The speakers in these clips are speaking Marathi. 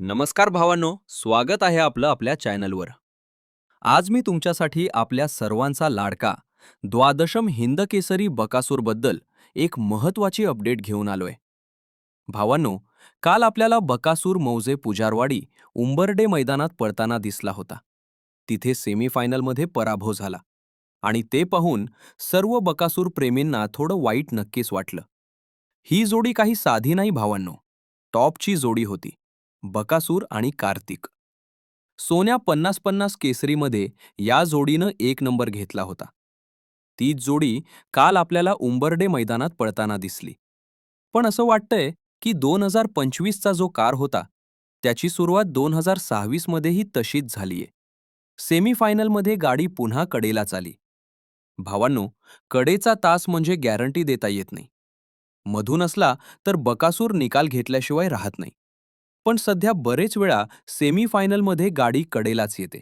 नमस्कार भावांनो स्वागत आहे आपलं आपल्या चॅनलवर. आज मी तुमच्यासाठी आपल्या सर्वांचा लाडका द्वादशम हिंदकेसरी बकासूरबद्दल एक महत्वाची अपडेट घेऊन आलोय. भावांनो काल आपल्याला बकासूर मौजे पुजारवाडी उंबर्डे मैदानात पडताना दिसला होता. तिथे सेमीफायनलमध्ये पराभव झाला आणि ते पाहून सर्व बकासूर प्रेमींना थोडं वाईट नक्कीच वाटलं. ही जोडी काही साधी नाही भावांनो टॉपची जोडी होती. बकासूर आणि कार्तिक. सोन्या पन्नास पन्नास केसरीमध्ये या जोडीनं एक नंबर घेतला होता. तीच जोडी काल आपल्याला उंबर्डे मैदानात पळताना दिसली. पण असं वाटतंय की दोन हजार पंचवीसचा जो कार होता त्याची सुरुवात दोन हजार सहावीसमध्येही तशीच झालीये. सेमीफायनलमध्ये गाडी पुन्हा कडेला चाली. भावांनो कडेचा तास म्हणजे गॅरंटी देता येत नाही. मधून असला तर बकासूर निकाल घेतल्याशिवाय राहत नाही. पण सध्या बरेच वेळा सेमीफायनलमध्ये गाडी कडेलाच येते.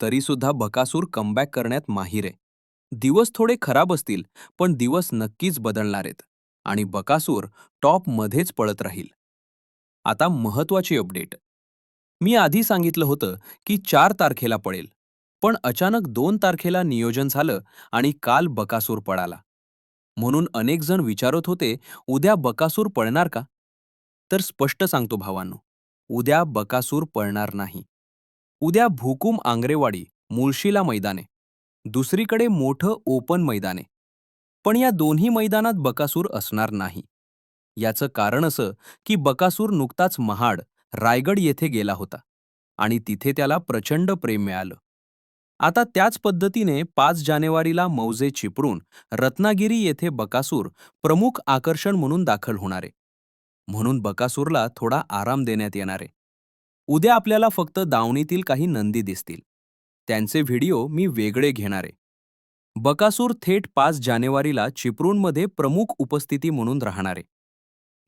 तरीसुद्धा बकासूर कमबॅक करण्यात माहीर आहे. दिवस थोडे खराब असतील पण दिवस नक्कीच बदलणार आहेत आणि बकासूर टॉपमध्येच पळत राहील. आता महत्वाची अपडेट. मी आधी सांगितलं होतं की चार तारखेला पळेल पण अचानक दोन तारखेला नियोजन झालं आणि काल बकासूर पळाला. म्हणून अनेकजण विचारत होते उद्या बकासूर पळणार का? तर स्पष्ट सांगतो भावांनो उद्या बकासूर पळणार नाही. उद्या भूकुम आंग्रेवाडी मुळशीला मैदाने दुसरीकडे मोठं ओपन मैदाने. पण या दोन्ही मैदानात बकासूर असणार नाही. याचं कारण असं की बकासूर नुकताच महाड रायगड येथे गेला होता आणि तिथे त्याला प्रचंड प्रेम मिळालं. आता त्याच पद्धतीने पाच जानेवारीला मौजे चिपळूण रत्नागिरी येथे बकासूर प्रमुख आकर्षण म्हणून दाखल होणारे. म्हणून बकासूरला थोडा आराम देण्यात येणार आहे. उद्या आपल्याला फक्त दावणीतील काही नंदी दिसतील. त्यांचे व्हिडिओ मी वेगळे घेणार आहे. बकासूर थेट पाच जानेवारीला चिपळूणमध्ये प्रमुख उपस्थिती म्हणून राहणार आहे.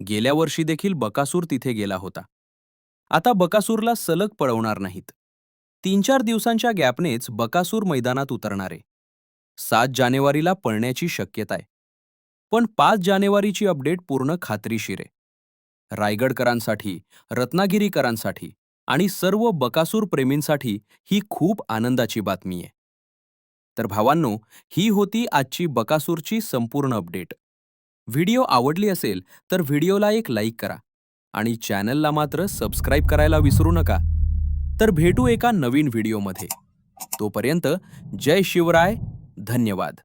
गेल्या वर्षी देखील बकासूर तिथे गेला होता. आता बकासूरला सलग पळवणार नाहीत. तीन चार दिवसांच्या गॅपनेच बकासूर मैदानात उतरणार आहे. सात जानेवारीला पळण्याची शक्यता आहे पण पाच जानेवारीची अपडेट पूर्ण खात्रीशीर आहे. रायगडकरांसाठी रत्नागिरीकरांसाठी आणि सर्व बकासूर प्रेमींसाठी ही खूप आनंदाची बातमी आहे. तर भावांनो ही होती आजची बकासूरची संपूर्ण अपडेट. व्हिडिओ आवडली असेल तर व्हिडिओला एक लाईक करा आणि चॅनलला मात्र सबस्क्राईब करायला विसरू नका. तर भेटू एका नवीन व्हिडिओमध्ये. तोपर्यंत जय शिवराय धन्यवाद.